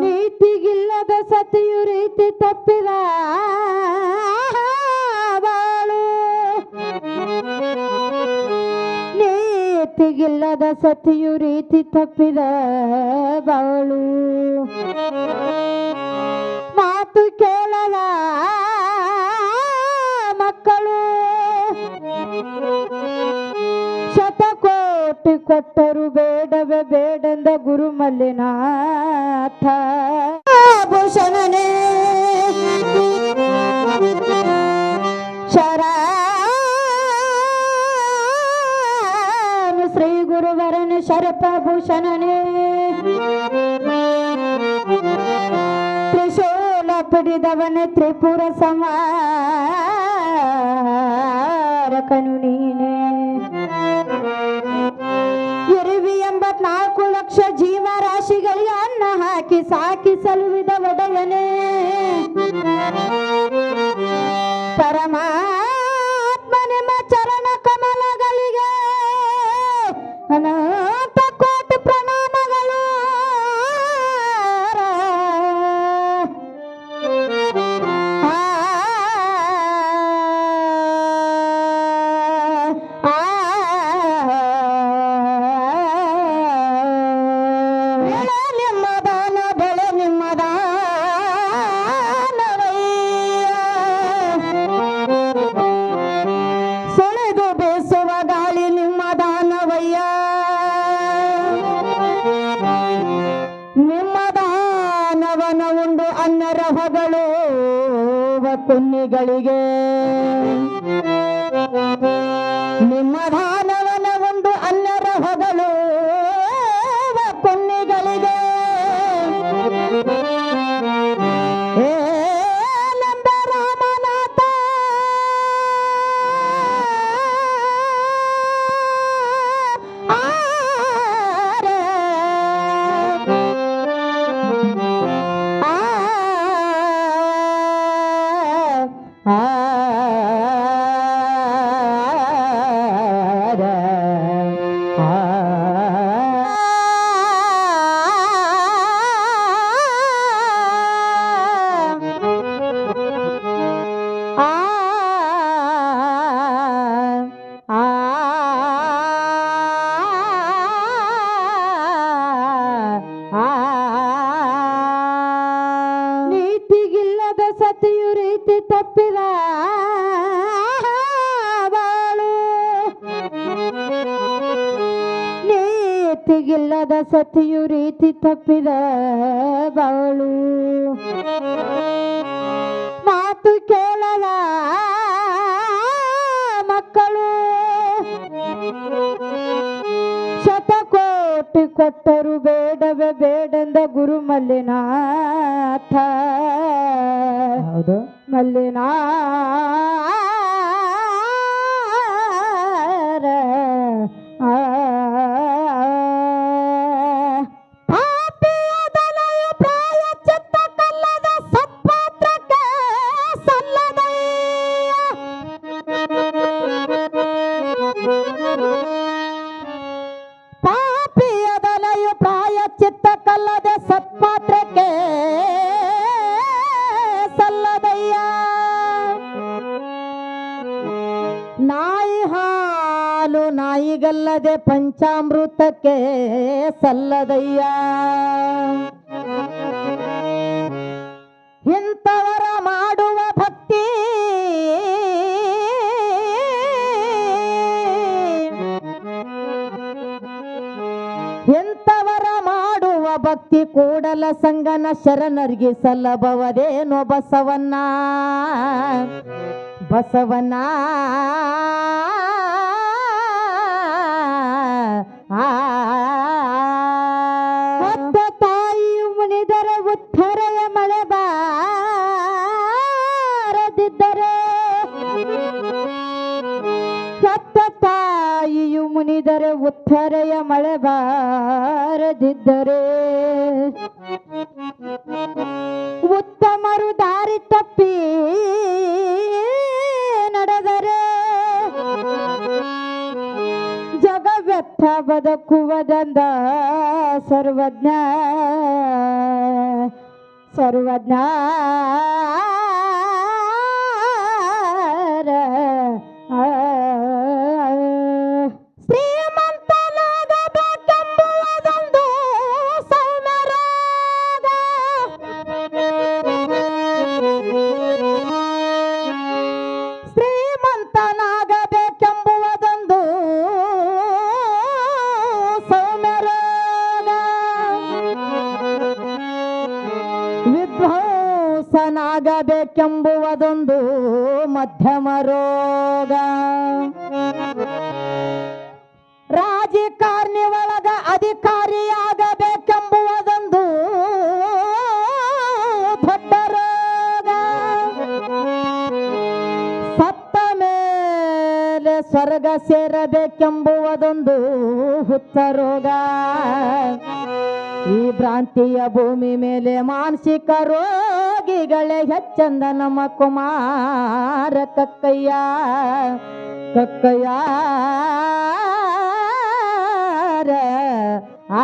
ನೀತಿಗಿಲ್ಲದ ಸತಿಯು ರೀತಿ ತಪ್ಪಿದ ಬಾಳು. ನೀತಿಗಿಲ್ಲದ ಸತಿಯು ರೀತಿ ತಪ್ಪಿದ ಬಾಳು. ಮಾತು ಕೇಳದ ಶತಕೋಟಿ ಕೊಟ್ಟರು ಬೇಡವೇ ಬೇಡೆಂದ ಗುರು ಮಲ್ಲಿನಾಥ ಭೂಷಣನೇ ಶರ ಶ್ರೀ ಗುರುವರನ ಶರಪ ಭೂಷಣನೇ ತ್ರಿಶೂಲ ಪಿಡಿದವನ ತ್ರಿಪುರ ಸಮಾರಕನು ನೀನೆ ಲಕ್ಷ ಜೀವರಾಶಿಗಳಿಗೆ ಅನ್ನ ಹಾಕಿ ಸಾಕಿ ಸಲುವಿದ ಒಡೆಯನೇ ಪರಮಾತ್ಮ ನಿಮ್ಮ ಚರಣ ಕಮಲಗಳಿಗೆ ಅನಂತ ಹೊಗಳು ಕುನ್ನಿಗಳಿಗೆ ನಿಮ್ಮ ದಾನವನ ಸತಿಯು ರೀತಿ ತಪ್ಪಿದ ಬಾಳು ನೀತಿಗಿಲ್ಲದ ಸತಿಯು ರೀತಿ ತಪ್ಪಿದ ಬಾಳು. ಕೊಟ್ಟರು ಬೇಡವೇ ಬೇಡೆಂದ ಗುರು ಮಲ್ಲಿನಾಥ. ಹೌದು. ಮಲ್ಲಿನಾರ ಹಾಲು ನಾಯಿಗಲ್ಲದೆ ಪಂಚಾಮೃತಕ್ಕೆ ಸಲ್ಲದಯ್ಯ. ಇಂಥವರ ಮಾಡುವ ಭಕ್ತಿ ಎಂತವರ ಮಾಡುವ ಭಕ್ತಿ ಕೂಡಲ ಸಂಗನ ಶರಣರಿಗೆ ಸಲ್ಲಬವದೇನೋ ಬಸವನ್ನ ಬಸವನ ಮುನಿದರೆ ಉತ್ತರೆಯ ಮಳೆ ಬಾರದಿದ್ದರೆ. ಉತ್ತಮರು ದಾರಿ ತಪ್ಪಿ ನಡೆದರೆ. ಜಗವ್ಯರ್ಥ ಬದುಕುವುದಂದ ಸರ್ವಜ್ಞ ಸರ್ವಜ್ಞಾರ ವಿಧ್ವಂಸನಾಗಬೇಕೆಂಬುವುದೊಂದು ಮಧ್ಯಮ ರೋಗ. ರಾಜಕಾರಣಿ ಒಳಗ ಅಧಿಕಾರಿಯಾಗಬೇಕೆಂಬುವುದೊಂದು ದೊಡ್ಡ ರೋಗ. ಸತ್ತ ಮೇಲೆ ಸ್ವರ್ಗ ಸೇರಬೇಕೆಂಬುವುದೊಂದು ಹುತ್ತ ರೋಗ. ಈ ಭ್ರಾಂತಿಯ ಭೂಮಿ ಮೇಲೆ ಮಾನಸಿಕ ರೋಗಿಗಳೇ ಹೆಚ್ಚಂದ ನಮ್ಮ ಕುಮಾರ ಕಕ್ಕಯ್ಯ. ಕಕ್ಕಯ್ಯ ಆ